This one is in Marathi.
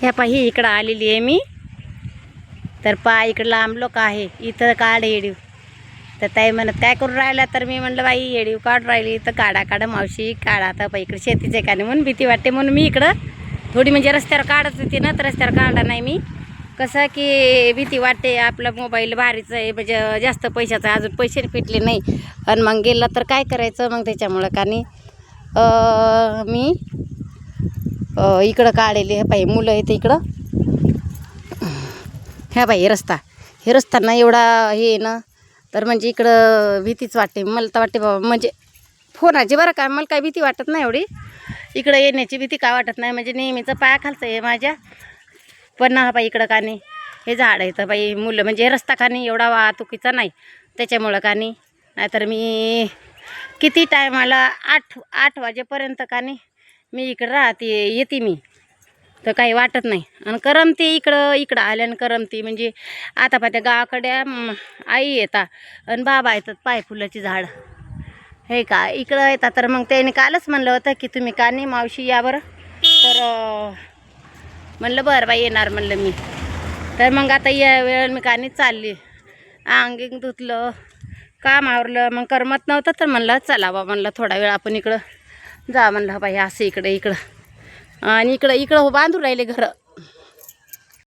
ह्या पाही इकडं आलेली आहे मी. तर पा इकडं लांब लोक आहे. इथं काढ येडीव. तर ताई म्हणत काय करून राहिला? तर मी म्हणलं बाई येडीव काढ राहिली. तर काढा काढा मावशी काढा. तर बाई इकडे शेतीचे का नाही? म्हणून भीती वाटते. म्हणून मी इकडं थोडी म्हणजे रस्त्यावर काढत होती ना तर रस्त्यावर काढा नाही मी. कसं की भीती वाटते आपला मोबाईल भारीचं आहे म्हणजे जास्त पैशाचा अजून पैसे फिटले नाही. आणि मग गेलं तर काय करायचं मग त्याच्यामुळं का नाही? मी इकडं काढले हे पाहि मुलं आहेत इकडं. ह्या बाई हे रस्ता. हे रस्ता ना एवढा हे आहे ना तर म्हणजे इकडं भीतीच वाटते. मला तर वाटते बाबा म्हणजे फोनाची बरं काय मला काय भीती वाटत नाही एवढी. इकडं येण्याची भीती काय वाटत नाही म्हणजे नेहमीचं पायाखालचं आहे माझ्या. पण ना बाई इकडं का नाही. हे झाड आहे तर बाई मुलं म्हणजे हे रस्ता का नाही एवढा वाहतुकीचा नाही. त्याच्यामुळं का नाही. नाहीतर मी किती टायमाला आठ आठ वाजेपर्यंत का नाही. मी इकडं राहते येते मी. तर काही वाटत नाही. आणि करमते इकडं इकडं आल्यानं करमते. म्हणजे आता पाहत्या गावाकडे आई येता आणि बाबा येतात पाय फुलाची झाड. हे का? इकडं येतात तर मग त्याने कालच म्हणलं होतं की तुम्ही का नाही मावशी या बरं? तर म्हणलं बरं बाई येणार म्हणलं मी. तर मग आता या वेळ मी का नाही चालली. अंगिंग धुतलं काम आवरलं. मग करमत नव्हतं तर म्हणलं चला बा म्हणलं थोडा वेळ आपण इकडं जा म्हणलं बाई असं इकडं इकडं. आणि इकडं इकडं हो बांधून राहिले घरं.